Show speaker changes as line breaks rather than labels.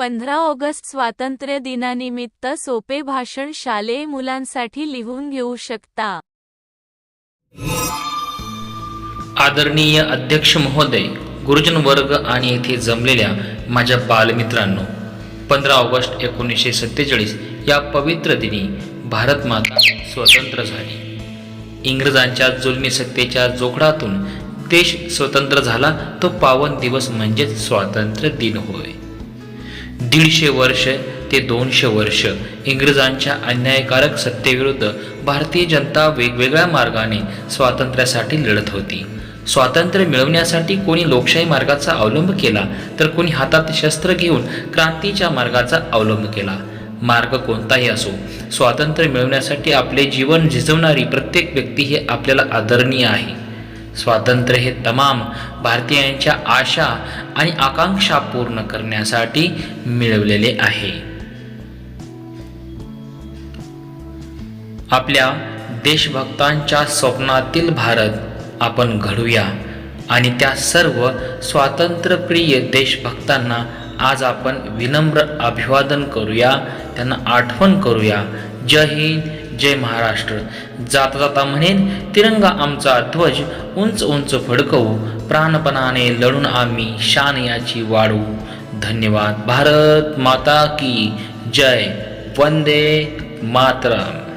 पंधरा ऑगस्ट स्वातंत्र्य दिनानिमित्त सोपे भाषण शालेय मुलांसाठी लिहून घेऊ शकता.
आदरणीय अध्यक्ष महोदय गुरुजन वर्ग आणि येथे जमलेल्या माझ्या बालमित्रांनो पंधरा ऑगस्ट एकोणीसशे सत्तेचाळीस या पवित्र दिनी भारत माता स्वतंत्र झाली. इंग्रजांच्या जुलमी सत्तेच्या जोखडातून देश स्वतंत्र झाला तो पावन दिवस म्हणजेच स्वातंत्र्य दिन होय. दीडशे वर्ष ते दोनशे वर्ष. इंग्रजांच्या अन्यायकारक सत्तेविरुद्ध भारतीय जनता वेगवेगळ्या मार्गाने स्वातंत्र्यासाठी लढत होती. स्वातंत्र्य मिळवण्यासाठी कोणी लोकशाही मार्गाचा अवलंब केला तर कोणी हातात शस्त्र घेऊन क्रांतीच्या मार्गाचा अवलंब केला. मार्ग कोणताही असो स्वातंत्र्य मिळवण्यासाठी आपले जीवन झिजवणारी प्रत्येक व्यक्ती हे आपल्याला आदरणीय आहे. स्वातंत्र्य हे तमाम भारतीयांच्या आशा आणि आकांक्षा पूर्ण करण्यासाठी मिळवलेले आहे. आपल्या देशभक्तांच्या स्वप्नातील भारत आपण घडूया आणि त्या सर्व स्वातंत्र्यप्रिय देशभक्तांना आज आपण विनम्र अभिवादन करूया त्यांना आठवण करूया. जय हिंद. जय महाराष्ट्र. जाता जाता म्हणेन तिरंगा आमचा ध्वज उंच उंच फडकवू प्राणपणाने लढून आम्ही शान याची वाढवू धन्यवाद. भारत माता की जय. वंदे मातरम.